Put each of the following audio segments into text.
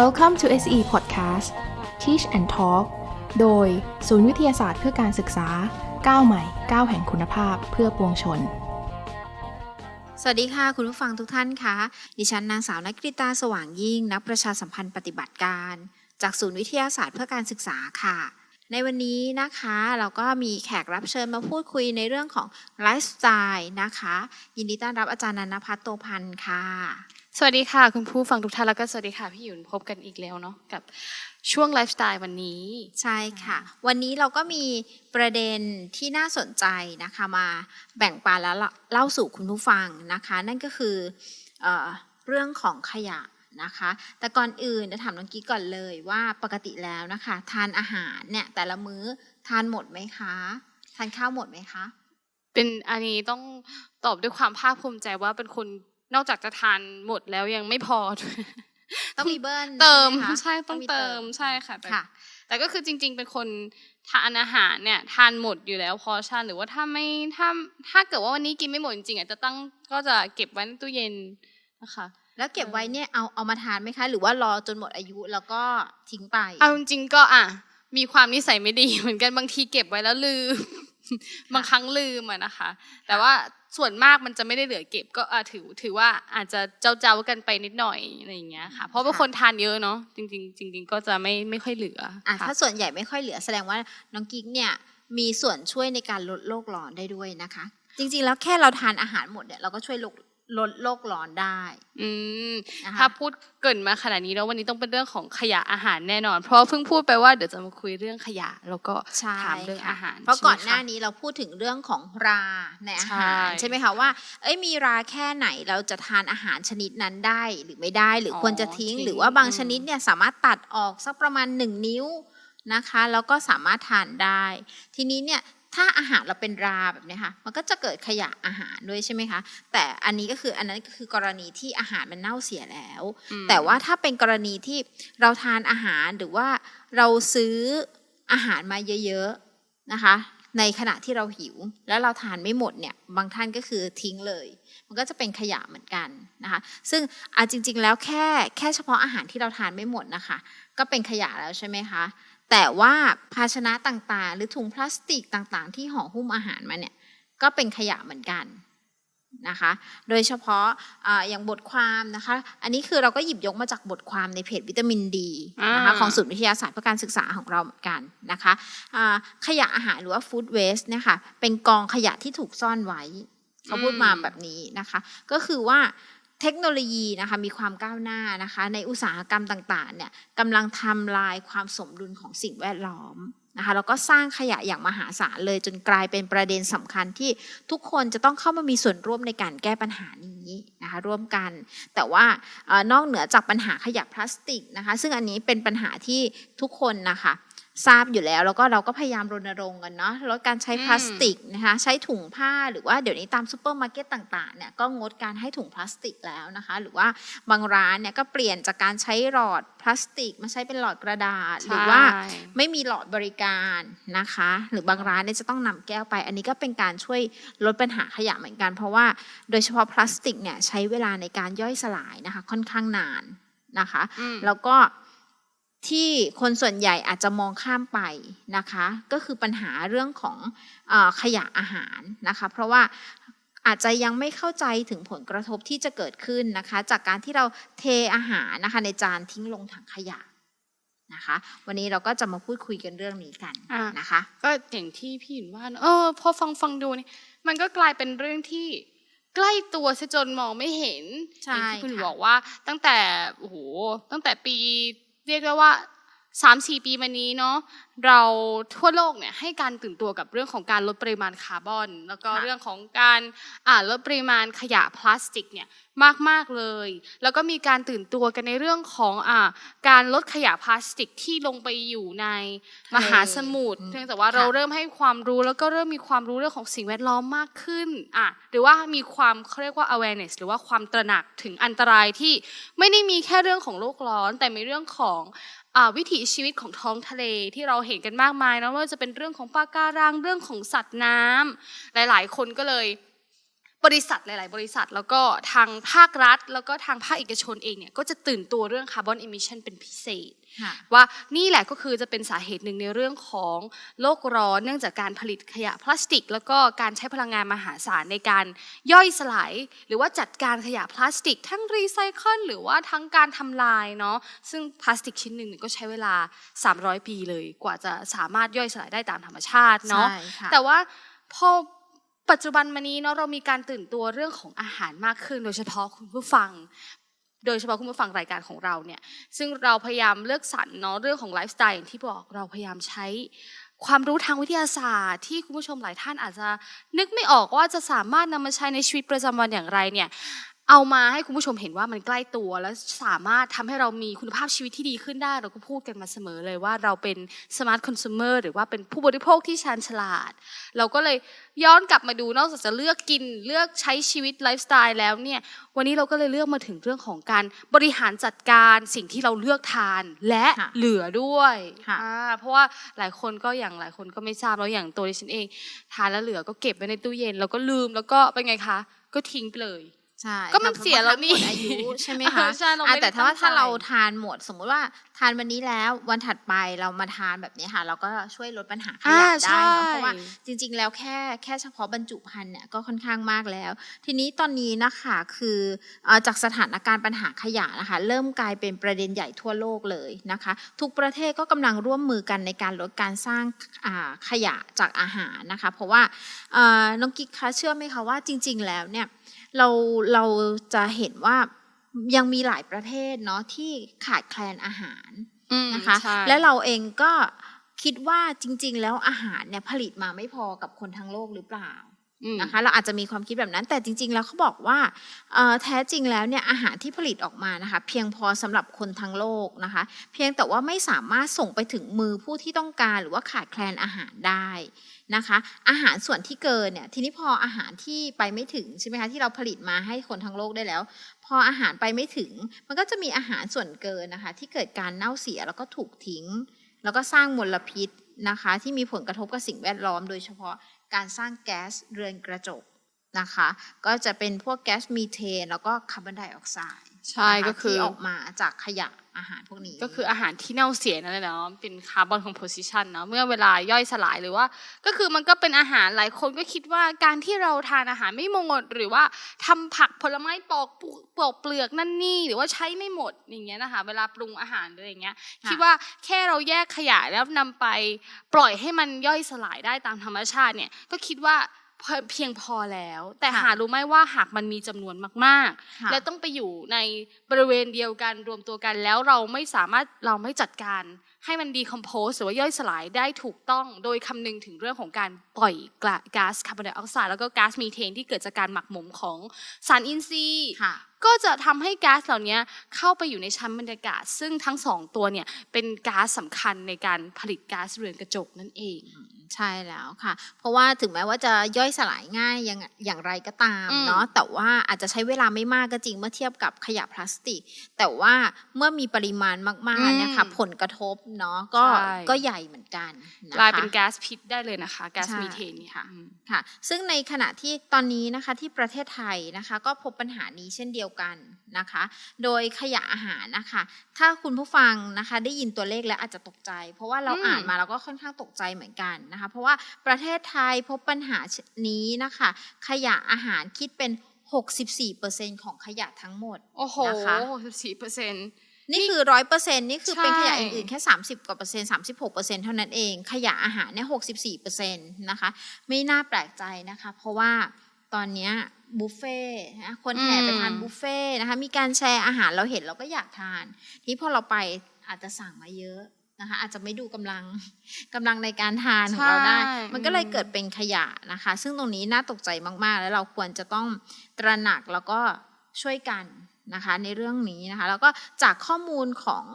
Welcome to SE Podcast Teach and Talk โดย ศูนย์วิทยาศาสตร์เพื่อการศึกษาก้าวใหม่ก้าวแห่งคุณภาพเพื่อปวงชน สวัสดีค่ะ คุณผู้ฟังทุกท่านคะ ดิฉันนางสาวนักกิตาสว่างยิ่ง นักประชาสัมพันธ์ปฏิบัติการ จากศูนย์วิทยาศาสตร์เพื่อการศึกษาค่ะ ในวันนี้นะคะเราก็มีแขกรับเชิญมาพูดคุยในเรื่องของไลฟ์สไตล์นะคะ ยินดีต้อนรับอาจารย์นันพัฒน์โตพันธ์ค่ะ สวัสดีค่ะ คุณผู้ฟังทุกท่านแล้วก็สวัสดีค่ะ พี่หยุนพบกันอีกแล้วเนาะกับช่วงไลฟ์สไตล์วันนี้ ใช่ค่ะ วันนี้เราก็มีประเด็นที่น่าสนใจนะคะมาแบ่งปันแล้วเล่าสู่คุณผู้ฟังนะคะ นั่นก็คือเออเรื่องของขยะนะคะ แต่ก่อนอื่นจะถามน้องกิ๊กก่อนเลยว่าปกติแล้วนะคะ ทานอาหารเนี่ยแต่ละมื้อทานหมดไหมคะ ทานข้าวหมดไหมคะ เป็นอันนี้ต้องตอบด้วยความภาคภูมิใจว่าเป็นคน นอกจากจะทานหมดแล้วยังไม่พอด้วยต้องมีเบิ้ลเติมใช่ไหคะใช่ต้องมีเติมใช่ค่ะแต่ค่ะแต่ก็คือจริง ๆ เป็นคนทานอาหารเนี่ยทานหมดอยู่แล้วพอชั่นหรือว่าถ้าไม่ถ้าถ้าเกิดว่าวันนี้กินไม่หมดจริงๆอาจจะตั้งก็จะเก็บไว้ในตู้เย็นนะคะแล้วเก็บไว้เนี่ยเอาเอามาทานไหมคะ หรือว่ารอจนหมดอายุแล้วก็ทิ้งไป เอาจริงๆก็อะมีความนิสัยไม่ดีเหมือนกันบางทีเก็บไว้แล้วลืม บางครั้งลืมอะนะคะ แต่ว่า ส่วนมากมันจะไม่ได้เหลือเก็บก็อะถือถือว่าอาจจะเจ้าเจ้าๆกันไปนิดหน่อยอะไรอย่างเงี้ยค่ะ เพราะเป็นคนทานเยอะเนาะจริงๆจริง ๆ ก็จะไม่ไม่ค่อยเหลืออะค่ะถ้าส่วนใหญ่ไม่ค่อยเหลือแสดงว่าน้องกิ๊กเนี่ยมีส่วนช่วยในการลดโลกร้อนได้ด้วยนะคะ จริง ๆ แล้วแค่เราทานอาหารหมดเนี่ยเราก็ช่วย ลดลดโลกร้อนได้ อืมนะคะ ถ้าพูดเกรินมาขนาดนี้แล้ววันนี้ต้องเป็นเรื่องของขยะอาหารแน่นอน เพราะว่าเพิ่งพูดไปว่าเดี๋ยวจะมาคุยเรื่องขยะ แล้วก็ใช่ถามเรื่องค่ะอาหารเพราะก่อนหใช่น้าไมคนี้เราพูดถึงเรื่องของราในอาหารใช่ใช่ไหมคะว่า เอ้ยมีราแค่ไหนเราจะทานอาหารชนิดนั้นได้หรือไม่ได้หรือออควรจะทิ้งทิ้ง หรือว่าบางอืมชนิดเนี่ยสามารถตัดออกสักประมาณหนึ่งนิ้วนะคะ แล้วก็สามารถทานได้ ทีนี้เนี่ย ถ้าอาหารเราเป็นราแบบเนี้ยค่ะ มันก็จะเกิดขยะอาหารด้วยใช่ไหมคะ แต่อันนี้ก็คืออันนั้นก็คือกรณีที่อาหารมันเน่าเสียแล้วอืมแต่ว่าถ้าเป็นกรณีที่เราทานอาหารหรือว่าเราซื้ออาหารมาเยอะๆนะคะ ในขณะที่เราหิว แล้วเราทานไม่หมดเนี่ย บางท่านก็คือทิ้งเลย มันก็จะเป็นขยะเหมือนกันนะคะ ซึ่งอาจริง ๆ แล้วแค่แค่เฉพาะอาหารที่เราทานไม่หมดนะคะ ก็เป็นขยะแล้วใช่ไหมคะ แต่ว่าภาชนะต่างๆ หรือถุงพลาสติกต่างๆ ที่ห่อหุ้มอาหารมาเนี่ยก็เป็นขยะเหมือนกันนะคะ โดยเฉพาะอาอย่างบทความนะคะ อันนี้คือเราก็หยิบยกมาจากบทความในเพจวิตามินดีนะคะอ่าของศูนย์วิทยาศาสตร์เพื่อการศึกษาของเราเหมือนกันนะคะอ่าขยะอาหารหรือว่าฟู้ดเวสต์เนี่ยค่ะเป็นกองขยะที่ถูกซ่อนไว้เขาพูดมาแบบนี้นะคะ ก็คือว่า เทคโนโลยีนะคะมีความก้าวหน้านะคะ ในอุตสาหกรรมต่างๆเนี่ยกำลังทำลายความสมดุลของสิ่งแวดล้อมนะคะแล้วก็สร้างขยะอย่างมหาศาลเลยจนกลายเป็นประเด็นสำคัญที่ทุกคนจะต้องเข้ามามีส่วนร่วมในการแก้ปัญหานี้นะคะร่วมกัน แต่ว่านอกเหนือจากปัญหาขยะพลาสติกนะคะ ซึ่งอันนี้เป็นปัญหาที่ทุกคนนะคะ ทราบอยู่แล้ว แล้วก็เราก็พยายามรณรงค์กันเนาะลดการใช้พลาสติกนะคะใช้ถุงผ้าหรือว่าเดี๋ยวนี้ตามซูเปอร์มาร์เก็ตต่างๆเนี่ยก็งดการให้ถุงพลาสติกแล้วนะคะ หรือว่าบางร้านเนี่ยก็เปลี่ยนจากการใช้หลอดพลาสติก มาใช้เป็นหลอดกระดาษ หรือว่าใช่ไม่มีหลอดบริการนะคะ หรือบางร้านเนี่ยจะต้องนำแก้วไป อันนี้ก็เป็นการช่วยลดปัญหาขยะเหมือนกัน เพราะว่าโดยเฉพาะพลาสติกเนี่ยใช้เวลาในการย่อยสลายนะคะ ค่อนข้างนานนะคะอืมแล้วก็ ที่คนส่วนใหญ่อาจจะมองข้ามไปนะคะ ก็คือปัญหาเรื่องของเออขยะอาหารนะคะ เพราะว่าอาจจะยังไม่เข้าใจถึงผลกระทบที่จะเกิดขึ้นนะคะ จากการที่เราเทอาหารนะคะในจานทิ้งลงถังขยะนะคะ วันนี้เราก็จะมาพูดคุยกันเรื่องนี้กันอ่านะคะ ก็อย่างที่พี่หยินว่าเนอะเออพอฟังฟังดูนี่มันก็กลายเป็นเรื่องที่ใกล้ตัวซะจนมองไม่เห็นใช่อย่างที่คุณค่ะบอกว่าตั้งแต่โอ้โหตั้งแต่ปี เรียกได้ว่า สามสี่ปีมานี้เนาะเราทั่วโลกเนี่ยให้การตื่นตัวกับเรื่องของการลดปริมาณคาร์บอน แล้วก็ค่ะเรื่องของการอ่าลดปริมาณขยะพลาสติกเนี่ยมากๆเลย แล้วก็มีการตื่นตัวกันในเรื่องของอ่าการลดขยะพลาสติกที่ลงไปอยู่ในมหาสมุทรอืมเนื่องจากว่าค่ะเราเริ่มให้ความรู้แล้วก็เริ่มมีความรู้เรื่องของสิ่งแวดล้อมมากขึ้นอะหรือว่ามีความเขาเรียกว่า awareness หรือว่าความตระหนักถึงอันตรายที่ไม่ได้มีแค่เรื่องของโลกร้อน แต่มีเรื่องของอ่า วิถีชีวิตของท้องทะเลที่เราเห็นกันมากมายนะว่าจะเป็นเรื่องของปลาการังเรื่องของสัตว์น้ำหลาย ๆ คนก็เลย บริษัทหลาย ๆ บริษัท แล้วก็ทางภาครัฐ แล้วก็ทางภาคเอกชนเองเนี่ยก็จะตื่นตัวเรื่องคาร์บอนอิมิชันเป็นพิเศษค่ะว่านี่แหละก็คือจะเป็นสาเหตุหนึ่งในเรื่องของโลกร้อนเนื่องจากการผลิตขยะพลาสติก แล้วก็การใช้พลังงานมหาศาลในการย่อยสลาย หรือว่าจัดการขยะพลาสติก ทั้งรีไซเคิลหรือว่าทั้งการทำลายเนาะซึ่งพลาสติกชิ้นหนึ่งเนี่ยก็ใช้เวลา 300 ปีเลย กว่าจะสามารถย่อยสลายได้ตามธรรมชาติเนาะใช่ค่ะแต่ว่าพอ ปัจจุบันมานี้เนาะเรามีการตื่นตัวเรื่องของอาหารมากขึ้น โดยเฉพาะคุณผู้ฟัง โดยเฉพาะคุณผู้ฟังรายการของเราเนี่ยซึ่งเราพยายามเลือกสรรเนาะเรื่องของไลฟ์สไตล์อย่างที่บอกเราพยายามใช้ความรู้ทางวิทยาศาสตร์ที่คุณผู้ชมหลายท่านอาจจะนึกไม่ออกว่าจะสามารถนำมาใช้ในชีวิตประจำวันอย่างไรเนี่ย เอามาให้คุณผู้ชมเห็นว่ามันใกล้ตัว และสามารถทำให้เรามีคุณภาพชีวิตที่ดีขึ้นได้ เราก็พูดกันมาเสมอเลยว่าเราเป็นสมาร์ทคอน sumer หรือว่าเป็นผู้บริโภคที่ชาญฉลาด เราก็เลยย้อนกลับมาดูนอกจากจะเลือกกินเลือกใช้ชีวิตไลฟ์สไตล์แล้วเนี่ยวันนี้เราก็เลยเลือกมาถึงเรื่องของการบริหารจัดการสิ่งที่เราเลือกทานและค่ะเหลือด้วยค่ะอ่าเพราะว่าหลายคนก็อย่างหลายคนก็ไม่ทราบแล้วอย่างตัวดิฉันเอง ทานแล้วเหลือก็เก็บไว้ในตู้เย็นแล้วก็ลืมแล้วก็เป็นไงคะ ก็ทิ้งไปเลย ใช่ก็มันค่ะเสียแล้วนี่หมดอายุใช่ไหมเอคะอใช่เราอะไม่ได้แต่ถ้าว่าตั้งใจถ้าเราทานหมดสมมุติว่าทานวันนี้แล้ววันถัดไปเรามาทานแบบนี้ค่ะ เราก็ช่วยลดปัญหาขอ่ายะได้เนอะใช่เพราะว่าจริง ๆ แล้วแค่แค่เฉพาะบรรจุภัณฑ์เนี่ยก็ค่อนข้างมากแล้ว ทีนี้ตอนนี้นะคะคือเอ่อจากสถานการณ์ปัญหาขยะนะคะ เริ่มกลายเป็นประเด็นใหญ่ทั่วโลกเลยนะคะ ทุกประเทศก็กำลังร่วมมือกันในการลดการสร้างอ่าขยะจากอาหารนะคะ เพราะว่าเอ่อน้องกิ๊กคะเชื่อไหมคะว่าจริง ๆ แล้วเนี่ย เราเราจะเห็นว่ายังมีหลายประเทศเนาะที่ขาดแคลนอาหารอืมนะคะใช่และเราเองก็คิดว่าจริง ๆ แล้วอาหารเนี่ยผลิตมาไม่พอกับคนทั้งโลกหรือเปล่าอืมนะคะเราอาจจะมีความคิดแบบนั้นแต่จริง ๆ แล้วเขาบอกว่าเอ่อแท้จริงแล้วเนี่ยอาหารที่ผลิตออกมานะคะ เพียงพอสำหรับคนทั้งโลกนะคะ เพียงแต่ว่าไม่สามารถส่งไปถึงมือผู้ที่ต้องการหรือว่าขาดแคลนอาหารได้ นะคะ อาหารส่วนที่เกินเนี่ยทีนี้พออาหารที่ไปไม่ถึงใช่ไหมคะที่เราผลิตมาให้คนทั้งโลกได้แล้ว พออาหารไปไม่ถึง มันก็จะมีอาหารส่วนเกินนะคะ ที่เกิดการเน่าเสียแล้วก็ถูกทิ้ง แล้วก็สร้างมลพิษนะคะ ที่มีผลกระทบกับสิ่งแวดล้อม โดยเฉพาะการสร้างแก๊สเรือนกระจกนะคะ ก็จะเป็นพวกแก๊สมีเทน แล้วก็คาร์บอนไดออกไซด์ใช่นะคะก็คือที่ออกมาจากขยะ อาหารพวกนี้ก็คืออาหารที่เน่าเสียนั่นแหละเนาะเป็นคาร์บอนคอมโพสิชันเนาะเมื่อเวลาย่อยสลายหรือว่า ก็คือมันก็เป็นอาหารหลายคนก็คิดว่าการที่เราทานอาหารไม่หมด หรือว่าทำผักผลไม้ปอกปอกเปลือกนั่นนี่ หรือว่าใช้ไม่หมดอย่างเงี้ยนะคะ เวลาปรุงอาหารออย่างเงี้ยคิดว่าแค่เราแยกขยะแล้วนำไปปล่อยให้มันย่อยสลายได้ตามธรรมชาติเนี่ยก็คิดว่า เพียเพียงพอแล้ว แต่ค่ะหารู้ไหมว่าหากมันมีจำนวนมากๆค่ะและต้องไปอยู่ในบริเวณเดียวกันรวมตัวกันแล้วเราไม่สามารถเราไม่จัดการ ให้มันดีคอมโพสหรือว่าย่อยสลายได้ถูกต้อง โดยคำนึงถึงเรื่องของการปล่อยก๊าซคาร์บอนไดออกไซด์แล้วก็ก๊าซมีเทนที่เกิดจากการหมักหมมของสารอินทรีย์ค่ะก็จะทำให้ก๊าซเหล่านี้เข้าไปอยู่ในชั้นบรรยากาศ ซึ่งทั้งสองตัวเนี่ยเป็นก๊าซสำคัญในการผลิตก๊าซเรือนกระจกนั่นเอง ใช่แล้วค่ะ เพราะว่าถึงแม้ว่าจะย่อยสลายง่ายอย่างอย่างไรก็ตามอืมเนาะแต่ว่าอาจจะใช้เวลาไม่มากก็จริงเมื่อเทียบกับขยะพลาสติก แต่ว่าเมื่อมีปริมาณมากๆเนะคะผลกระทบเนาะก็ใช่ก็ใหญ่เหมือนกันนะคะกลายเป็นก๊าซพิษได้เลยนะคะก๊าซใช่มีเทนเนี่ยค่ะอืมค่ะ ซึ่งในขณะที่ตอนนี้นะคะที่ประเทศไทยนะคะ ก็พบปัญหานี้เช่นเดียวกันนะคะ โดยขยะอาหารนะคะถ้าคุณผู้ฟังนะคะได้ยินตัวเลขแล้วอาจจะตกใจ เพราะว่าเราอืมอ่านมาเราก็ค่อนข้างตกใจเหมือนกันนะคะ เพราะว่าประเทศไทยพบปัญหานี้นะคะ ขยะอาหารคิดเป็น 64%ของขยะทั้งหมดโอ้โหนะคะสี่เปอร์เซ็นต์นี่คือร้อยเปอร์เซ็นนี่คือเป็นใช่ขยะอื่นๆ แค่สามสิบกว่าเปอร์เซ็นต์สามสิบหกเปอร์เซ็นต์เท่านั้นเอง ขยะอาหารเนี่ยหกสิบสี่เปอร์เซ็นต์นะคะ ไม่น่าแปลกใจนะคะ เพราะว่าตอนเนี้ย บุฟเฟ่ต์นะคนแห่ไปทานบุฟเฟ่ต์นะคะมีการแชร์อาหารเราเห็นเราก็อยากทาน ทีนี้พอเราไปอาจจะสั่งมาเยอะนะคะอาจจะไม่ดูกำลังกำลังในการทานของเราได้ใช่มันก็เลยอืมเกิดเป็นขยะนะคะ ซึ่งตรงนี้น่าตกใจมากๆ แล้วเราควรจะต้องตระหนักแล้วก็ช่วยกันนะคะในเรื่องนี้นะคะ แล้วก็จากข้อมูลของ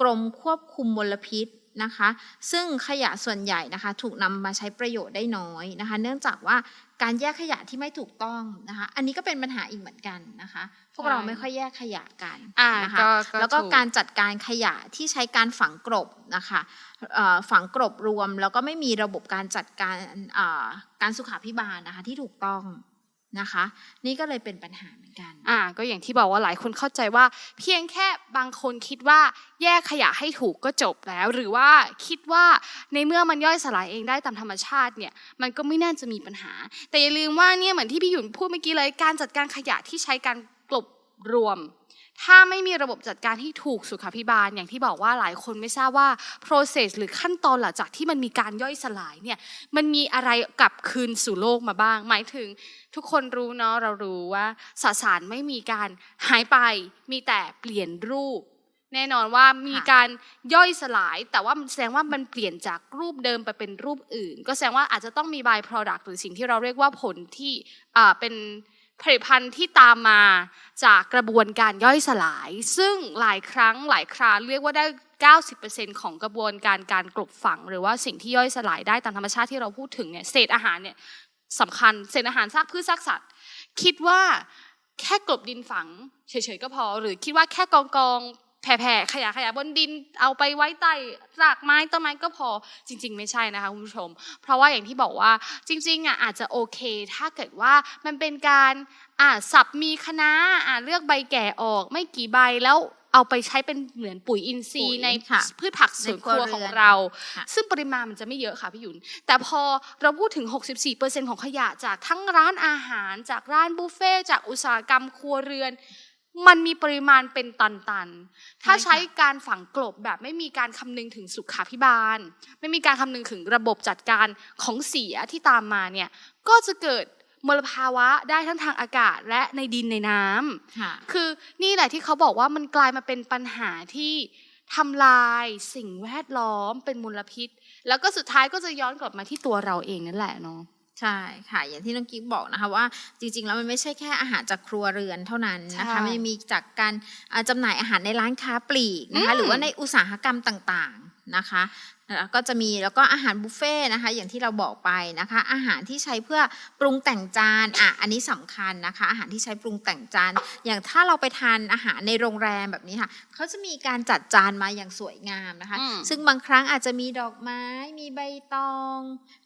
กรมควบคุมมลพิษนะคะ ซึ่งขยะส่วนใหญ่นะคะ ถูกนำมาใช้ประโยชน์ได้น้อยนะคะ เนื่องจากว่า การแยกขยะที่ไม่ถูกต้องนะคะ อันนี้ก็เป็นปัญหาอีกเหมือนกันนะคะ พวกเราไม่ค่อยแยกขยะกันอ่านะคะก็แล้วก็ถูการจัดการขยะที่ใช้การฝังกลบนะคะเอ่อฝังกลบรวม แล้วก็ไม่มีระบบการจัดการเอ่อการสุขาพิบาลนะคะที่ถูกต้อง นะคะ นี่ก็เลยเป็นปัญหาเหมือนกันอ่าก็อย่างที่บอกว่าหลายคนเข้าใจว่า เพียงแค่บางคนคิดว่าแยกขยะให้ถูกก็จบแล้ว หรือว่าคิดว่าในเมื่อมันย่อยสลายเองได้ตามธรรมชาติเนี่ยมันก็ไม่น่าจะมีปัญหา แต่อย่าลืมว่าเนี่ยเหมือนที่พี่หยุ่นพูดเมื่อกี้เลยการจัดการขยะที่ใช้การกลบรวม ถ้าไม่มีระบบจัดการที่ถูกสุขภิบาล อย่างที่บอกว่าหลายคนไม่ทราบว่า process หรือขั้นตอนหลังจากที่มันมีการย่อยสลายเนี่ยมันมีอะไรกลับคืนสู่โลกมาบ้าง หมายถึงทุกคนรู้เนาะเรารู้ว่าสสารไม่มีการหายไป มีแต่เปลี่ยนรูป แน่นอนว่ามีการย่อยสลาย แต่ว่าแสดงว่ามันเปลี่ยนจากรูปเดิมไปเป็นรูปอื่น ก็แสดงว่าอาจจะต้องมี by product หรือสิ่งที่เราเรียกว่าผลที่เป็น ผลิตภัณฑ์ที่ตามมาจากกระบวนการย่อยสลาย ซึ่งหลายครั้งหลายคราเรียกว่าได้ 90%ของกระบวนการการกลบฝัง หรือว่าสิ่งที่ย่อยสลายได้ตามธรรมชาติที่เราพูดถึงเนี่ยเศษอาหารเนี่ยสำคัญเศษอาหารซากพืชซากสัตว์ คิดว่าแค่กลบดินฝังเฉยๆก็พอ หรือคิดว่าแค่กองกอง แผ่ๆขยะขยะบนดินเอาไปไว้ใต้รากไม้ต้นไม้ก็พอจริง ๆ ไม่ใช่นะคะคุณผู้ชม เพราะว่าอย่างที่บอกว่าจริงๆอะอาจจะโอเค ถ้าเกิดว่ามันเป็นการอ่าสับมีคะน้าอ่าเลือกใบแก่ออกไม่กี่ใบแล้วเอาไปใช้เป็นเหมือนปุ๋ยอินทรีปุ๋ย์ยในค่ะพืชผักสวนครัวในครัวเรือนของเราค่ะซึ่งปริมาณมันจะไม่เยอะค่ะพี่หยุน แต่พอเราพูดถึง 64%ของขยะจากทั้งร้านอาหารจากร้านบุฟเฟ่ต์จากอุตสาหกรรมครัวเรือน มันมีปริมาณเป็นตันๆ ถ้าใช่ค่ะใช้การฝังกลบแบบไม่มีการคำนึงถึงสุขาภิบาล ไม่มีการคำนึงถึงระบบจัดการของเสียที่ตามมาเนี่ยก็จะเกิดมลภาวะได้ทั้งทางอากาศและในดินในน้ำค่ะคือนี่แหละที่เขาบอกว่ามันกลายมาเป็นปัญหาที่ทำลายสิ่งแวดล้อมเป็นมลพิษ แล้วก็สุดท้ายก็จะย้อนกลับมาที่ตัวเราเองนั่นแหละเนาะ ใช่ค่ะ อย่างที่น้องกิ๊กบอกนะคะว่าจริงๆแล้วมันไม่ใช่แค่อาหารจากครัวเรือนเท่านั้นนะคะใช่มันยังมีจากการอ่าจำหน่ายอาหารในร้านค้าปลีกนะคะอืมหรือว่าในอุตสาหกรรมต่างๆนะคะ แล้วก็จะมีแล้วก็อาหารบุฟเฟ่ต์นะคะอย่างที่เราบอกไปนะคะ อาหารที่ใช้เพื่อปรุงแต่งจานอะอันนี้สำคัญนะคะ อาหารที่ใช้ปรุงแต่งจาน อย่างถ้าเราไปทานอาหารในโรงแรมแบบนี้ค่ะเขาจะมีการจัดจานมาอย่างสวยงามนะคะอืมซึ่งบางครั้งอาจจะมีดอกไม้ มีใบตอง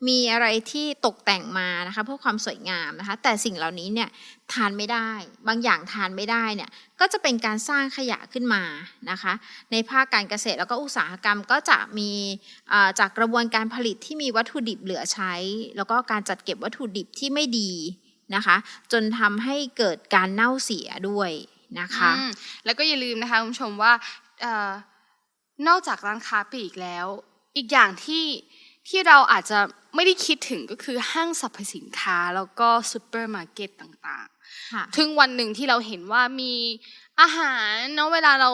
มีอะไรที่ตกแต่งมานะคะ เพื่อความสวยงามนะคะ แต่สิ่งเหล่านี้เนี่ย ทานไม่ได้ บางอย่างทานไม่ได้เนี่ยก็จะเป็นการสร้างขยะขึ้นมานะคะ ในภาคการเกษตรแล้วก็อุตสาหกรรมก็จะมีจากกระบวนการผลิตที่มีวัตถุดิบเหลือใช้ แล้วก็การจัดเก็บวัตถุดิบที่ไม่ดีนะคะ จนทำให้เกิดการเน่าเสียด้วยนะคะ แล้วก็อย่าลืมนะคะคุณผู้ชมว่าออนอกจากร้านค้าปลีกแล้ว อีกอย่างที่ที่เราอาจจะไม่ได้คิดถึงก็คือห้างสรรพสินค้าแล้วก็ซูเปอร์มาร์เก็ตต่าง ถึงวันหนึ่งที่เราเห็นว่ามีอาหารเนาะเวลาเรา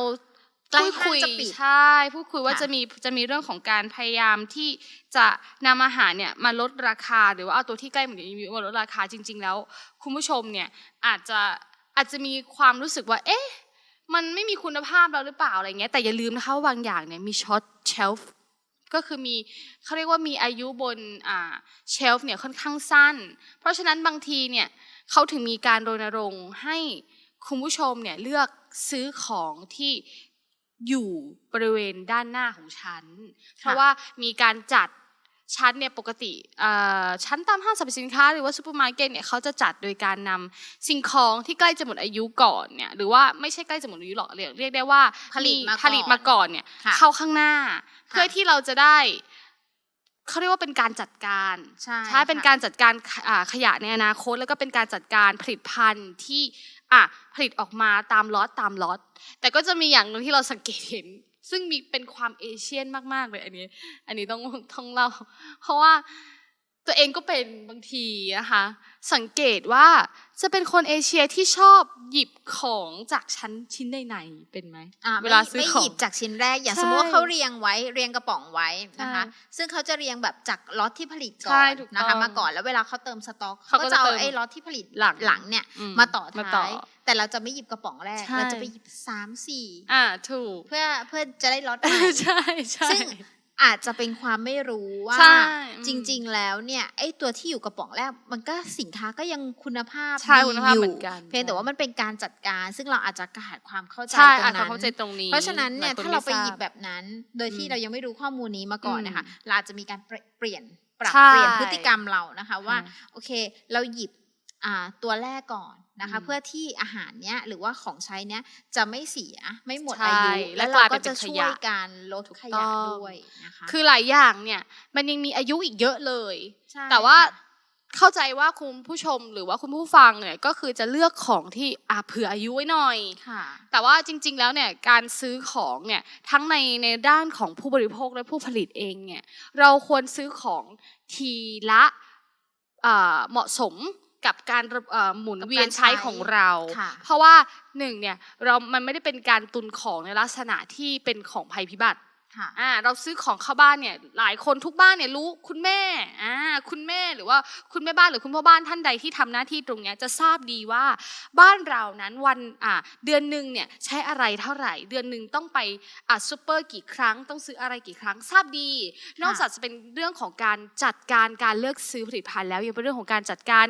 ใกล้พูดคุยห้างจะปิดใช่พูดคุยว่าค่ะจะมีจะมีเรื่องของการพยายามที่จะนำอาหารเนี่ยมาลดราคาหรือว่าเอาตัวที่ใกล้เหมือนมีมาลดราคาจริง ๆ แล้ว คุณผู้ชมเนี่ยอาจจะอาจจะมีความรู้สึกว่า เอ๊ะ มันไม่มีคุณภาพแล้วหรือเปล่าอะไรเงี้ยแต่อย่าลืมนะคะว่าบางอย่างเนี่ยมีช็อตเชลฟ์ ก็คือมีเขาเรียกว่ามีอายุบนอ่าเชลฟ์เนี่ยค่อนข้างสั้น เพราะฉะนั้นบางทีเนี่ยเขาถึงมีการรณรงค์ให้คุณผู้ชมเนี่ยเลือกซื้อของที่อยู่บริเวณด้านหน้าของชั้น เพราะว่ามีการจัด ชั้นเนี่ยปกติเอ่อชั้นตามห้างสรรพสินค้าหรือว่าซูเปอร์มาร์เก็ตเนี่ยเขาจะจัดโดยการนำสิ่งของที่ใกล้จะหมดอายุก่อนเนี่ยหรือว่าไม่ใช่ใกล้จะหมดอายุหรอกเรียกเรียกได้ว่าผลิตมาก่อนผลิตมาก่อนเนี่ยค่ะเข้าข้างหน้า เพื่อที่เราจะได้เขาเรียกว่าเป็นการจัดการใช่ใช่เป็นค่ะการจัดการขอ่าขยะในอนาคต แล้วก็เป็นการจัดการผลิตภัณฑ์ที่อะผลิตออกมาตามล็อตตามล็อตแต่ก็จะมีอย่างหนึ่งที่เราสังเกตเห็น ซึ่งมีเป็นความเอเชียนมากๆเลยอันนี้ อันนี้ต้องต้องเล่า เพราะว่าตัวเองก็เป็นบางทีนะคะ สังเกตว่าจะเป็นคนเอเชียที่ชอบหยิบของจากชั้นชิ้นในๆเป็นไหมอ่เวลาไม่ซื้อไม่ของหยิบจากชิ้นแรก อย่างใช่สมมติว่าเขาเรียงไว้เรียงกระป๋องไว้นะคะใช่ซึ่งเขาจะเรียงแบบจากล็อตที่ผลิตก่ใช่อนถูกนะต้คะองมาก่อนแล้วเวลาเขาเติมสต็อกเขาเขาก็ก็จะเอาจะเติมไอ้ล็อตที่ผลิตหลังหลังเนี่ยอืมมาต่อมาต่อท้ายแต่เราจะไม่หยิบกระป๋องแรกใช่เราจะไปหยิบสามสี่อ่าถูกเพื่อเพื่อจะได้ล็อตใหม่ใช่ใช่ซึ่ง อาจจะเป็นความไม่รู้ว่า ใช่จริง ๆ แล้วเนี่ยไอ้ตัวที่อยู่กระป๋องแรกมันก็สินค้าก็ยังคุณภาพใช่ดีคุณภาพอยู่เหมือนกัน เพียงแต่ว่ามันเป็นการจัดการ ซึ่งเราอาจจะขาดความเข้าใจใช่ตรงอาจนั้จะนเข้าใจตรงนี้เพราะฉะนั้นเนี่ยลคถ้าเราไปม่หยิบท แบบนั้น โดยที่อืมเรายังไม่รู้ข้อมูลนี้มาก่อนอืมนะคะเราอาจจะมีการเปลี่ยนปรับใช่เปลี่ยนพฤติกรรมเรานะคะว่าใช่โอเค เราหยิบอ่า ตัวแรกก่อนนะคะอืมเพื่อที่อาหารเนี้ยหรือว่าของใช้เนี้ยจะไม่เสียไม่หมดใช่อายุและแล้วเรากลายเป็ก็นจะขช่วยยะการลดถูกขต้ยะองด้วยนะคะคือหลายอย่างเนี่ยมันยังมีอายุอีกเยอะเลยใช่แต่ว่าค่ะเข้าใจว่าคุณผู้ชมหรือว่าคุณผู้ฟังเนี่ยก็คือจะเลือกของที่อะเผื่ออายุไว้หน่อยค่ะแต่ว่าจริง ๆ แล้วเนี่ยการซื้อของเนี่ยทั้งในในด้านของผู้บริโภคและผู้ผลิตเองเนี่ยเราควรซื้อของทีละอ่าเหมาะสม กับการระเอ่อหมุนเวียนใช้ของเราค่ะเพราะว่าหนึ่งเนี่ยเรามันไม่ได้เป็นการตุนของในลักษณะที่เป็นของภัยพิบัติ ค่ะอ่าเราซื้อของเข้าบ้านเนี่ยหลายคนทุกบ้านเนี่ยรู้คุณแม่อ่าคุณแม่หรือว่าคุณแม่บ้านหรือคุณพ่อบ้านท่านใดที่ทำหน้าที่ตรงเนี้ยจะทราบดีว่าบ้านเรานั้นวันอ่าเดือนหนึ่งเนี่ยใช้อะไรเท่าไหร่ เดือนหนึ่งต้องไปอ่าซูเปอร์กี่ครั้ง ต้องซื้ออะไรกี่ครั้งทราบดี นอกจากจะเป็นเรื่องของการจัดการการเลือกซื้อผลิตภัณฑ์แล้วยังเป็นเรื่องของการจัดการ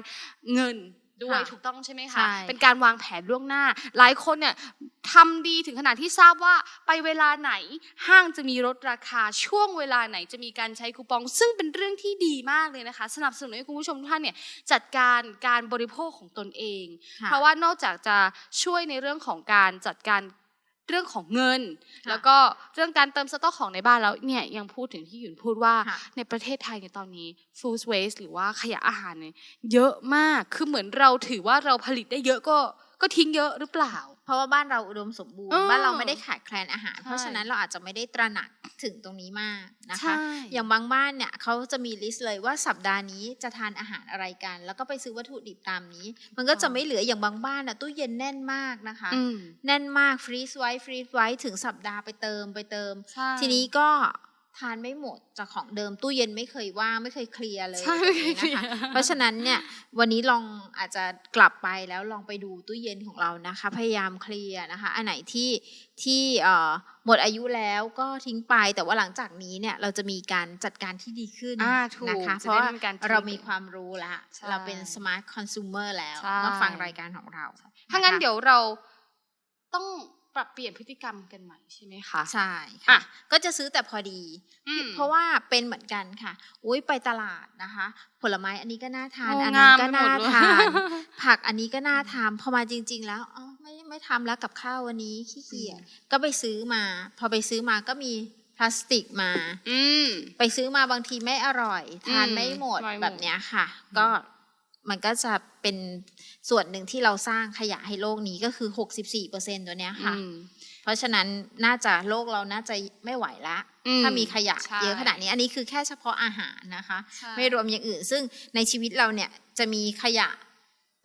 เงิน ด้วยค่ะถูกต้องใช่ไหมใช่คะ เป็นการวางแผนล่วงหน้า หลายคนเนี่ยทำดีถึงขนาดที่ทราบว่าไปเวลาไหนห้างจะมีลดราคาช่วงเวลาไหนจะมีการใช้คูปอง ซึ่งเป็นเรื่องที่ดีมากเลยนะคะ สนับสนุนให้คุณผู้ชมทุกท่านเนี่ยจัดการการบริโภคของตนเองค่เพราะว่านอกจากจะช่วยในเรื่องของการจัดการ เรื่องของเงินค่ะแล้วก็เรื่องการเติมสต็อกของในบ้านแล้วเนี่ยยังพูดถึงที่หยุนพูดว่าค่ะในประเทศไทยในตอนนี้ food waste หรือว่าขยะอาหารเนี่ยเยอะมากคือเหมือนเราถือว่าเราผลิตได้เยอะก็ก็ทิ้งเยอะหรือเปล่า เพราะว่าบ้านเราอุดมสมบูรเอณ์อบ้านเราไม่ได้ขาดแคลนอาหารใช่เพราะฉะนั้นเราอาจจะไม่ได้ตระหนักถึงตรงนี้มากนะคะใช่อย่างบางบ้านเนี่ยเขาจะมีลิสต์เลยว่าสัปดาห์นี้จะทานอาหารอะไรกัน แล้วก็ไปซื้อวัตถุดิบตามนี้ มันก็จะไม่เหลืออย่างบางบ้านน่ะตู้เย็นแน่นมากนะคะอืมแน่นมากฟรีซไว้ฟรีซไว้ถึงสัปดาห์ไปเติมไปเติมใช่ทีนี้ก็ ทานไม่หมดจากของเดิมตู้เย็นไม่เคยว่างไม่เคยเคลียร์เลยใช่แบบนี้ไม่เคยเคลีนะยร์คะเพราะฉะนั้นเนี่ยวันนี้ลองอาจจะกลับไปแล้วลองไปดูตู้เย็นของเรานะคะ พยายามเคลียร์นะคะอันไหนที่ที่เอ่อหมดอายุแล้วก็ทิ้งไปแต่ว่าหลังจากนี้เนี่ยเราจะมีการจัดการที่ดีขึ้นอ่าถูกนะคะจะเพราะได้ว่าไม่มีการทิ้งเรามีความรู้แล้วใช่เราเป็นสมาร์ทคอน sumer แล้วใช่เมื่อฟังรายการของเราถ้างั้นนะคะเดี๋ยวเราต้อง ปรับเปลี่ยนพฤติกรรมกันใหม่ใช่ไหมคะใช่อะค่ะก็จะซื้อแต่พอดีอืมเพราะว่าเป็นเหมือนกันค่ะ อุ้ยไปตลาดนะคะ ผลไม้อันนี้ก็น่าทานโอ้อันนั้นงามก็ไปหมน่าดเลยทาน ผักอันนี้ก็น่าทานพอมาจริง ๆ แล้วอ๋อไม่ไม่ทำแล้วกับข้าววันนี้ขี้เกียจก็ไปซื้อมา พอไปซื้อมาก็มีพลาสติกมาอืมไปซื้อมาบางทีไม่อร่อย ทานอืมไม่หมดไม่หมดแบบเนี้ยค่ะ ก็ มันก็จะเป็นส่วนหนึ่งที่เราสร้างขยะให้โลกนี้ก็คือ64%ตัวเนี้ยค่ะอืมเพราะฉะนั้นน่าจะโลกเราน่าจะไม่ไหวละอืมถ้ามีขยะใช่เยอะขนาดนี้อันนี้คือแค่เฉพาะอาหารนะคะใช่ไม่รวมอย่างอื่น ซึ่งในชีวิตเราเนี่ยจะมีขยะ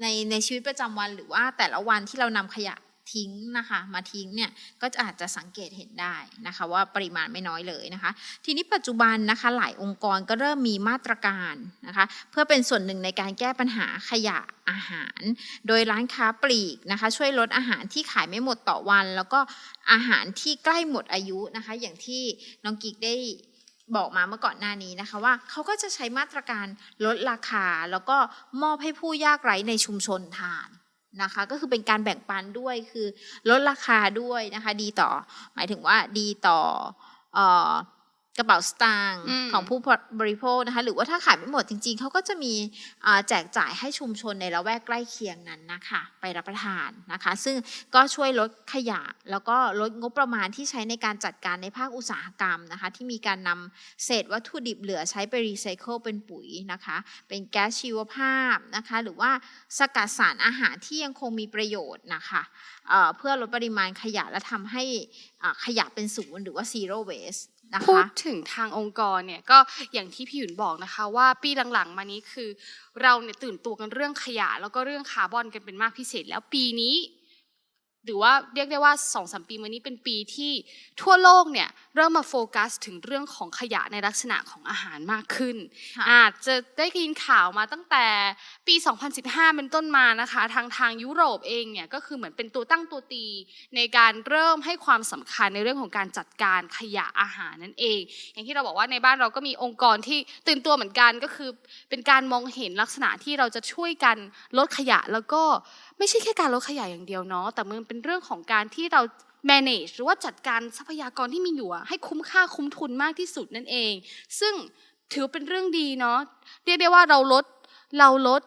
ในในชีวิตประจำวันหรือว่าแต่ละวันที่เรานำขยะ ทิ้งนะคะ มาทิ้งเนี่ยก็อาจจะสังเกตเห็นได้นะคะว่าปริมาณไม่น้อยเลยนะคะ ทีนี้ปัจจุบันนะคะหลายองค์กรก็เริ่มมีมาตรการนะคะเพื่อเป็นส่วนหนึ่งในการแก้ปัญหาขยะอาหาร โดยร้านค้าปลีกนะคะ ช่วยลดอาหารที่ขายไม่หมดต่อวัน แล้วก็อาหารที่ใกล้หมดอายุนะคะ อย่างที่น้องกิกได้บอกมาเมื่อก่อนหน้านี้นะคะว่าเขาก็จะใช้มาตรการลดราคา แล้วก็มอบให้ผู้ยากไร้ในชุมชนทาน นะคะ ก็คือเป็นการแบ่งปันด้วยคือลดราคาด้วยนะคะ ดีต่อ หมายถึงว่าดีต่ออ กระเป๋าสตางค์อืมของผู้บริโภคนะคะ หรือว่าถ้าขายไม่หมดจริง ๆ เขาก็จะมีอ่าแจกจ่ายให้ชุมชนในละแวกใกล้เคียงนั้นนะคะ ไปรับประทานนะคะ ซึ่งก็ช่วยลดขยะ แล้วก็ลดงบประมาณที่ใช้ในการจัดการในภาคอุตสาหกรรมนะคะ ที่มีการนำเศษวัตถุดิบเหลือใช้ไปรีไซเคิลเป็นปุ๋ยนะคะ เป็นแก๊สชีวภาพนะคะ หรือว่าสกัดสารอาหารที่ยังคงมีประโยชน์นะคะเอ่อเพื่อลดปริมาณขยะและทำให้อ่าขยะเป็นศูนย์หรือว่า zero waste นะพูดถึงทางองค์กรเนี่ยก็อย่างที่พี่หยุนบอกนะคะ ว่าปีหลังๆ มานี้คือ เราเนี่ยตื่นตัวกันเรื่องขยะ แล้วก็เรื่องคาร์บอนกันเป็นมากพิเศษ แล้วปีนี้ หรือว่าเรียกได้ว่าสองสามปีมานี้เป็นปีที่ทั่วโลกเนี่ยเริ่มมาโฟกัสถึงเรื่องของขยะในลักษณะของอาหารมากขึ้นค่ะอาจจะได้ยินข่าวมาตั้งแต่ปี 2015 เป็นต้นมานะคะ ทางทางยุโรปเองเนี่ยก็คือเหมือนเป็นตัวตั้งตัวตี ในการเริ่มให้ความสำคัญในเรื่องของการจัดการขยะอาหารนั่นเอง อย่างที่เราบอกว่าในบ้านเราก็มีองค์กรที่ตื่นตัวเหมือนกันก็คือเป็นการมองเห็นลักษณะที่เราจะช่วยกันลดขยะแล้วก็ไม่ใช่แค่การลดขยะอย่างเดียวเนาะแต่มันเป็นเรื่องของการที่เรา manage หรือว่าจัดการทรัพยากรที่มีอยู่ให้คุ้มค่าคุ้มทุนมากที่สุดนั่นเอง ซึ่งถือเป็นเรื่องดีเนาะเรียกได้ว่าเราลดเราลด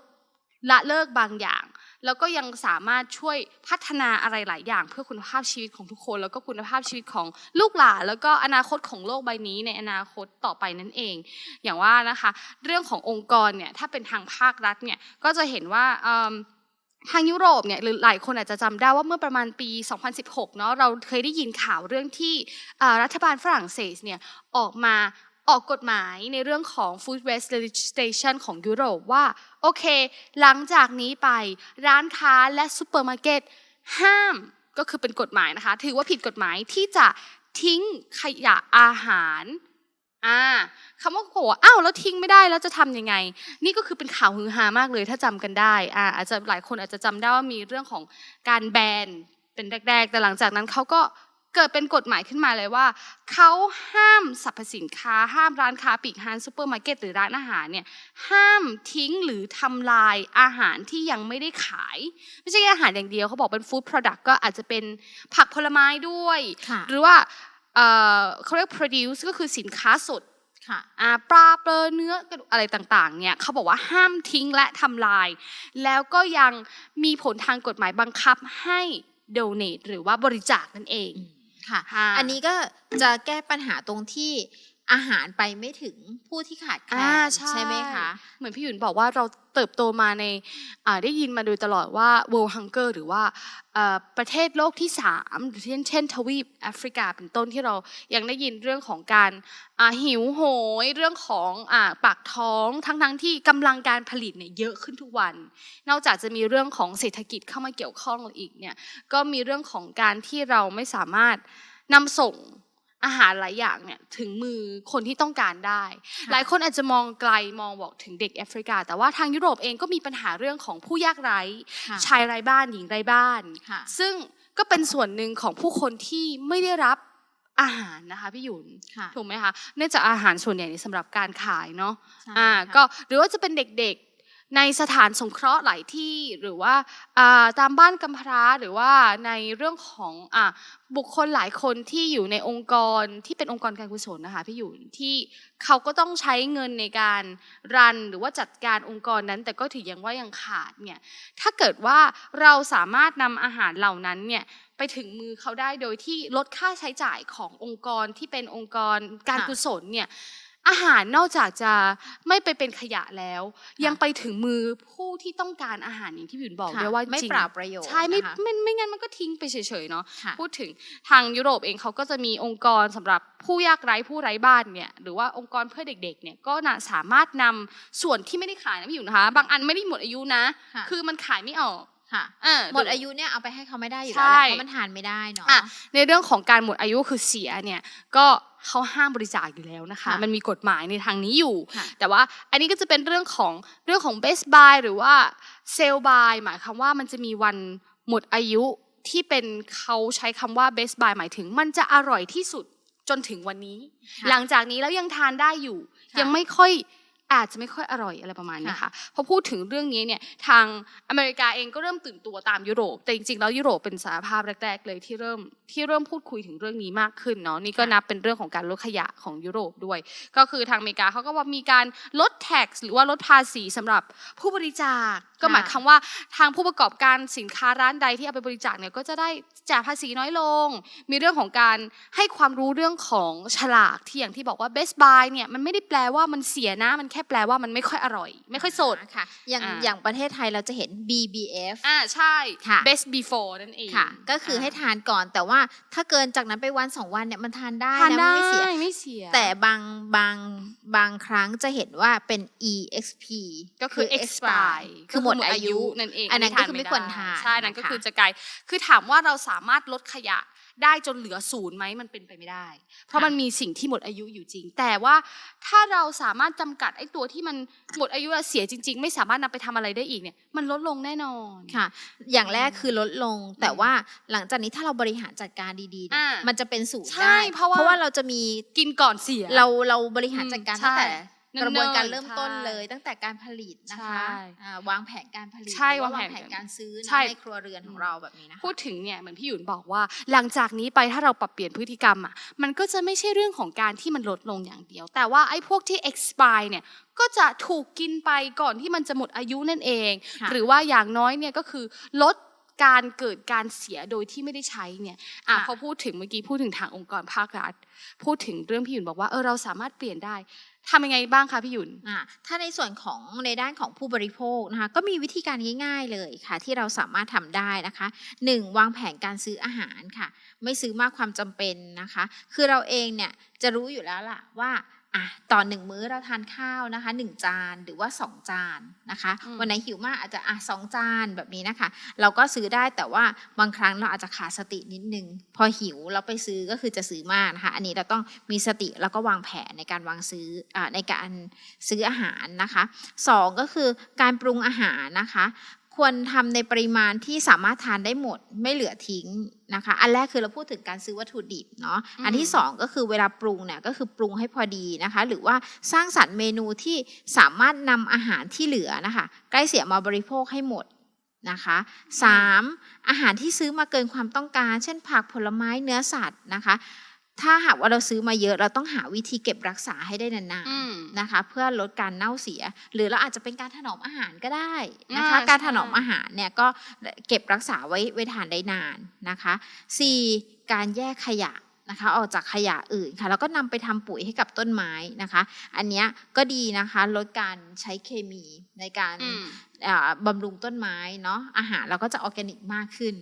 ละเลิกบางอย่าง แล้วก็ยังสามารถช่วยพัฒนาอะไรหลายอย่าง เพื่อคุณภาพชีวิตของทุกคน แล้วก็คุณภาพชีวิตของลูกหลานแล้วก็อนาคตของโลกใบนี้ในอนาคตต่อไปนั่นเอง อย่างว่านะคะ เรื่องขององค์กรเนี่ยถ้าเป็นทางภาครัฐเนี่ยก็จะเห็นว่าอ ทางยุโรปเนี่ยหรือหลายคนอาจจะจำได้ว่าเมื่อประมาณปี 2016 เนาะเราเคยได้ยินข่าวเรื่องที่รัฐบาลฝรั่งเศสเนี่ยออกมาออกกฎหมายในเรื่องของ food waste legislation ของยุโรปว่า โอเค หลังจากนี้ไปร้านค้าและซูเปอร์มาร์เก็ตห้ามก็คือเป็นกฎหมายนะคะ ถือว่าผิดกฎหมายที่จะทิ้งขยะอาหาร อ่าคำว่าโหอ้าวแล้วทิ้งไม่ได้แล้วจะทำยังไง นี่ก็คือเป็นข่าวฮือฮามากเลยถ้าจำกันได้อ่าอาจจะหลายคนอาจจะจำได้ว่ามีเรื่องของการแบนเป็นแรก ๆ แต่หลังจากนั้นเขาก็เกิดเป็นกฎหมายขึ้นมาเลยว่าเขาห้ามสรรพสินค้า ห้ามร้านค้าปลีกห้างซูเปอร์มาร์เก็ตหรือร้านอาหารเนี่ยห้ามทิ้งหรือทำลายอาหารที่ยังไม่ได้ขาย ไม่ใช่แค่อาหารอย่างเดียวเขาบอกเป็นฟู้ด product ก็อาจจะเป็นผักผลไม้ด้วยค่ะหรือว่า เอ่อเขาเรียก produce ก็คือสินค้าสดค่ะอ่าปลาเปลือเนื้อกระดูกอะไรต่างๆเนี่ยเขาบอกว่าห้ามทิ้งและทำลาย แล้วก็ยังมีผลทางกฎหมายบังคับให้ donate หรือว่าบริจาคนั่นเองค่ะค่ะอันนี้ก็จะแก้ปัญหาตรงที่ อาหารไปไม่ถึงผู้ที่ขาดแคลอ่านใช่ไหมคะ เหมือนพี่หยุนบอกว่าเราเติบโตมาในอ่าได้ยินมาโดยตลอดว่า world hunger หรือว่าเอ่อประเทศโลกที่สามเช่นเช่น ทวีปแอฟริกาเป็นต้นที่เรายังได้ยินเรื่องของการอ่าหิวโหย เรื่องของอ่าปากท้องทั้งทั้งๆที่กำลังการผลิตเนี่ยเยอะขึ้นทุกวัน นอกจากจะมีเรื่องของเศรษฐกิจเข้ามาเกี่ยวข้องอีกเนี่ยก็มีเรื่องของการที่เราไม่สามารถนำส่ง อาหารหลายอย่างเนี่ยถึงมือคนที่ต้องการได้ค่ะหลายคนอาจจะมองไกลมองบอกถึงเด็กแอฟริกา แต่ว่าทางยุโรปเองก็มีปัญหาเรื่องของผู้ยากไร้ค่ะชายไร้บ้านหญิงไร้บ้านค่ะซึ่งก็เป็นส่วนหนึ่งของผู้คนที่ไม่ได้รับอาหารนะคะพี่หยุนค่ะถูกไหมคะเนื่องจากอาหารส่วนใหญ่นี่สำหรับการขายเนาะใช่อ่าค่ะก็หรือว่าจะเป็นเด็กๆ ในสถานสงเคราะห์หลายที่หรือว่าตามบ้านกำพร้าหรือว่าในเรื่องของอบุคคลหลายคนที่อยู่ในองค์กรที่เป็นองค์กรการกุศลนะคะพี่หยุนที่เขาก็ต้องใช้เงินในการรันหรือว่าจัดการองค์กรนั้น แต่ก็ถือยังว่ายังขาดเนี่ยถ้าเกิดว่าเราสามารถนำอาหารเหล่านั้นเนี่ยไปถึงมือเขาได้โดยที่ลดค่าใช้จ่ายขององค์กรที่เป็นองค์กรการกุศลเนี่ย อาหารนอกจากจะไม่ไปเป็นขยะแล้ว ยังไปถึงมือผู้ที่ต้องการอาหารอย่างที่พี่หยุนบอกค่ะด้วยว่าไม่จริงเปล่าประโยชน์ใช่ไม่นะคะไม่ไม่งั้นมันก็ทิ้งไปเฉยๆเนาะค่ะพูดถึงทางยุโรปเองเขาก็จะมีองค์กรสำหรับผู้ยากไร้ผู้ไร้บ้านเนี่ยหรือว่าองค์กรเพื่อเด็กๆเนี่ยก็น่ะสามารถนำส่วนที่ไม่ได้ขายนะพี่หยุนนะคะ บางอันไม่ได้หมดอายุนะค่ะคือมันขายไม่ออกค่ะเออหมดอายุเนี่ยเอาไปให้เขาไม่ได้อยู่ใช่แล้วแหละเพราะมันทานไม่ได้เนาะอะในเรื่องของการหมดอายุคือเสียเนี่ยก็ เขาห้ามบริจาคอยู่แล้วนะคะ ค่ะมันมีกฎหมายในทางนี้อยู่ ค่ะ แต่ว่าอันนี้ก็จะเป็นเรื่องของเรื่องของ best buy หรือว่า sell buy หมายความว่ามันจะมีวันหมดอายุที่เป็นเขาใช้คำว่า best buy หมายถึง มันจะอร่อยที่สุดจนถึงวันนี้ค่ะหลังจากนี้แล้วยังทานได้อยู่ ค่ะยังไม่ค่อยอาจจะไม่ค่อยอร่อยอะไรประมาณนี้ค่ะค่ะพอพูดถึงเรื่องนี้เนี่ยทางอเมริกาเองก็เริ่มตื่นตัวตามยุโรป แต่จริงๆแล้วยุโรปเป็นสหภาพแรกๆเลยที่เริ่มที่เริ่มพูดคุยถึงเรื่องนี้มากขึ้นเนาะนี่ก็นับเป็นเรื่องของการลดขยะของยุโรปด้วย ก็คือทางอเมริกาเขาก็ว่ามีการลด tax หรือว่าลดภาษีสำหรับผู้บริจาค ก็หมายความว่าทางผู้ประกอบการสินค้าร้านใดที่เอาไปบริจาคเนี่ยก็จะได้จ่ายภาษีน้อยลง มีเรื่องของการให้ความรู้เรื่องของฉลากที่อย่างที่บอกว่า best buy เนี่ยมันไม่ได้แปลว่ามันเสียนะ มันแค่แปลว่ามันไม่ค่อยอร่อย ไม่ค่อยสดค่ะอย่างอ่าอย่างประเทศไทยเราจะเห็น BBF อ่าใช่ค่ะ best before นั่นเองค่ะก็คือให้ทานก่อนแต่ว่าถ้าเกินจากนั้นไปวันสองวันเนี่ยมันทานได้ทานนะได้ไม่เสียไม่เสีย แต่บางบางบางครั้งจะเห็นว่าเป็น EXP ก็คือ expire คือหมดอายุนั่นเองอันนั้นก็คือไม่ควรด้ทานใช่นั่นก็นะคะคือจะไกลคือถามว่าเราสามารถลดขยะ ได้จนเหลือศูนย์ไหมมันเป็นไปไม่ได้ เพราะมันมีสิ่งที่หมดอายุอยู่จริง แต่ว่าถ้าเราสามารถจำกัดไอ้ตัวที่มันหมดอายุแล้วเสียจริง ๆ ไม่สามารถนำไปทำอะไรได้อีกเนี่ยมันลดลงแน่นอนค่ะ อย่างแรกคือลดลง แต่ว่าหลังจากนี้ถ้าเราบริหารจัดการดีๆเนี่ยอ่ามัมันจะเป็นศูนย์ใช่ได้เพราะว่าเพราะว่าเราจะมีกินก่อนเสีย เราเราบริหารจัดการอืมตั้งแต่ใช่เนิ่นๆ กระบวนการเริ่มต้นใช่เลยตั้งแต่การผลิตนะใช่คะอ่าวางแผนการผลิตใช่หรือวางแผนแผนการซื้อนะใช่ในครัวเรือนของเราแบบนี้นะคะพูดถึงเนี่ยเหมือนพี่หยุนบอกว่า หลังจากนี้ไปถ้าเราปรับเปลี่ยนพฤติกรรมอะมันก็จะไม่ใช่เรื่องของการที่มันลดลงอย่างเดียว แต่ว่าไอ้พวกที่ expire เนี่ยก็จะถูกกินไปก่อนที่มันจะหมดอายุนั่นเองค่ะหรือว่าอย่างน้อยเนี่ยก็คือลดการเกิดการเสียโดยที่ไม่ได้ใช้เนี่ยอะค่ะพอพูดถึงเมื่อกี้พูดถึงทางองค์กรภาครัฐ พูดถึงเรื่องพี่หยุนบอกว่าเออเราสามารถเปลี่ยนได้ ทำยังไงบ้างคะพี่หยุนอ่าถ้าในส่วนของในด้านของผู้บริโภคนะคะก็มีวิธีการง่ายๆเลยค่ะ ที่เราสามารถทำได้นะคะหนึ่งวางแผนการซื้ออาหารค่ะ ไม่ซื้อมากความจำเป็นนะคะ คือเราเองเนี่ยจะรู้อยู่แล้วล่ะว่า อะต่อหนึ่งมื้อเราทานข้าวนะคะหนึ่งจานหรือว่าสองจานนะคะอืมวันไหนหิวมากอาจจะอะสองจานแบบนี้นะคะ เราก็ซื้อได้แต่ว่าบางครั้งเราอาจจะขาดสตินิดนึง พอหิวเราไปซื้อก็คือจะซื้อมากนะคะ อันนี้เราต้องมีสติแล้วก็วางแผนในการวางซื้ออาในการซื้ออาหารนะคะสองก็คือการปรุงอาหารนะคะ ควรทำในปริมาณที่สามารถทานได้หมดไม่เหลือทิ้งนะคะ อันแรกคือเราพูดถึงการซื้อวัตถุดิบเนาะอืมอันที่สองก็คือเวลาปรุงเนี่ยก็คือปรุงให้พอดีนะคะ หรือว่าสร้างสรรค์เมนูที่สามารถนำอาหารที่เหลือนะคะใกล้เสียมาบริโภคให้หมดนะคะสามอาหารที่ซื้อมาเกินความต้องการ เช่นผักผลไม้เนื้อสัตว์นะคะ ถ้าหากว่าเราซื้อมาเยอะเราต้องหาวิธีเก็บรักษาให้ได้นานอืมๆนะคะ เพื่อลดการเน่าเสีย หรือเราอาจจะเป็นการถนอมอาหารก็ได้นะคะอ่าการใช่ถนอมอาหารเนี่ยก็เก็บรักษาไว้ไว้ทานได้นานนะคะสี่การแยกขยะ นะคะออกจากขยะอื่นค่ะแล้วก็นำไปทำปุ๋ยให้กับต้นไม้นะคะ อันเนี้ยก็ดีนะคะลดการใช้เคมีในการอืมอ่าบำรุงต้นไม้เนาะอาหารเราก็จะออร์แกนิกมากขึ้น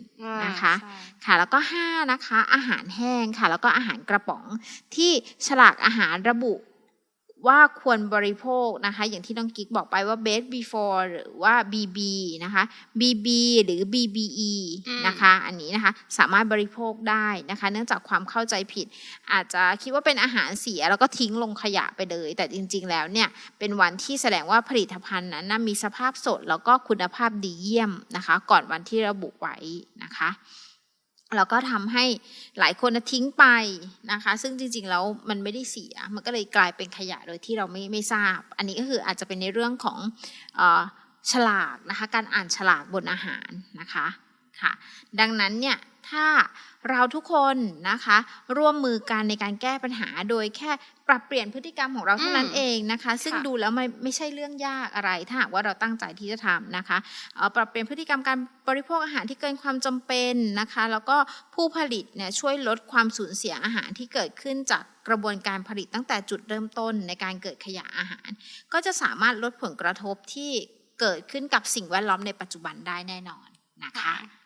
นะคะใช่ค่ะแล้วก็5นะคะอาหารแห้งค่ะแล้วก็อาหารกระป๋องที่ฉลากอาหารระบุ ว่าควรบริโภคนะคะอย่างที่น้องกิ๊กบอกไปว่า best before หรือว่า BB นะคะ BB หรือ BBE อืมนะคะอันนี้นะคะสามารถบริโภคได้นะคะ เนื่องจากความเข้าใจผิด อาจจะคิดว่าเป็นอาหารเสียแล้วก็ทิ้งลงขยะไปเลย แต่จริง ๆ แล้วเนี่ยเป็นวันที่แสดงว่าผลิตภัณฑ์นั้นนะมีสภาพสดแล้วก็คุณภาพดีเยี่ยมนะคะ ก่อนวันที่ระบุไว้นะคะ แล้วก็ทำให้หลายคนทิ้งไปนะคะ ซึ่งจริงๆแล้วมันไม่ได้เสีย มันก็เลยกลายเป็นขยะโดยที่เราไม่ไม่ทราบ อันนี้ก็คืออาจจะเป็นในเรื่องของฉลากนะคะ การอ่านฉลากบนอาหารนะคะ ค่ะดังนั้นเนี่ยถ้าเราทุกคนนะคะ ร่วมมือกันในการแก้ปัญหาโดยแค่ปรับเปลี่ยนพฤติกรรมของเราเท่านั้นอืมเองนะคะ ซึ่งค่ะดูแล้วไม่ไม่ใช่เรื่องยากอะไร ถ้าหากว่าเราตั้งใจที่จะทำนะคะเอ่อปรับเปลี่ยนพฤติกรรมการบริโภคอาหารที่เกินความจำเป็นนะคะ แล้วก็ผู้ผลิตเนี่ยช่วยลดความสูญเสียอาหารที่เกิดขึ้นจากกระบวนการผลิตตั้งแต่จุดเริ่มต้นในการเกิดขยะอาหาร ก็จะสามารถลดผลกระทบที่เกิดขึ้นกับสิ่งแวดล้อมในปัจจุบันได้แน่นอนนะคะค่ะ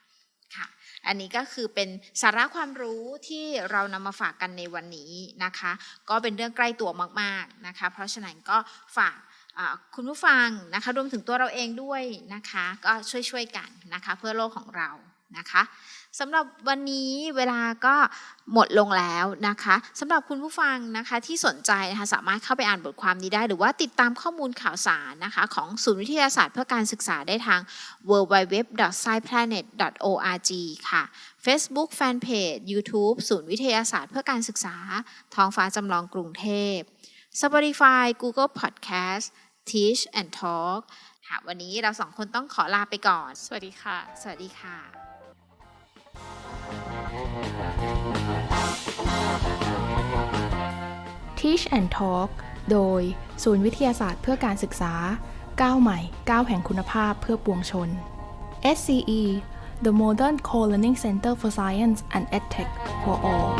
อันนี้ก็คือเป็นสาระความรู้ที่เรานำมาฝากกันในวันนี้นะคะ ก็เป็นเรื่องใกล้ตัวมากๆนะคะ เพราะฉะนั้นก็ฝากคุณผู้ฟังนะคะรวมถึงตัวเราเองด้วยนะคะ ก็ช่วยๆกันนะคะ เพื่อโลกของเรานะคะ สำหรับวันนี้เวลาก็หมดลงแล้วนะคะสำหรับคุณผู้ฟังนะคะที่สนใจนะคะสามารถเข้าไปอ่านบทความนี้ได้ หรือว่าติดตามข้อมูลข่าวสารนะคะของศูนย์วิทยาศาสตร์เพื่อการศึกษาได้ทาง www.sciplanet.org ค่ะ Facebook Fanpage YouTube ศูนย์วิทยาศาสตร์เพื่อการศึกษา ท้องฟ้าจำลองกรุงเทพ Spotify Google Podcast Teach and Talk ค่ะวันนี้เราสองคนต้องขอลาไปก่อน สวัสดีค่ะ สวัสดีค่ะ Teach and Talk โดย ศูนย์วิทยาศาสตร์เพื่อการศึกษา ก้าวใหม่ก้าวแห่งคุณภาพเพื่อปวงชน SCE The Modern Co-Learning Center for Science and EdTech for All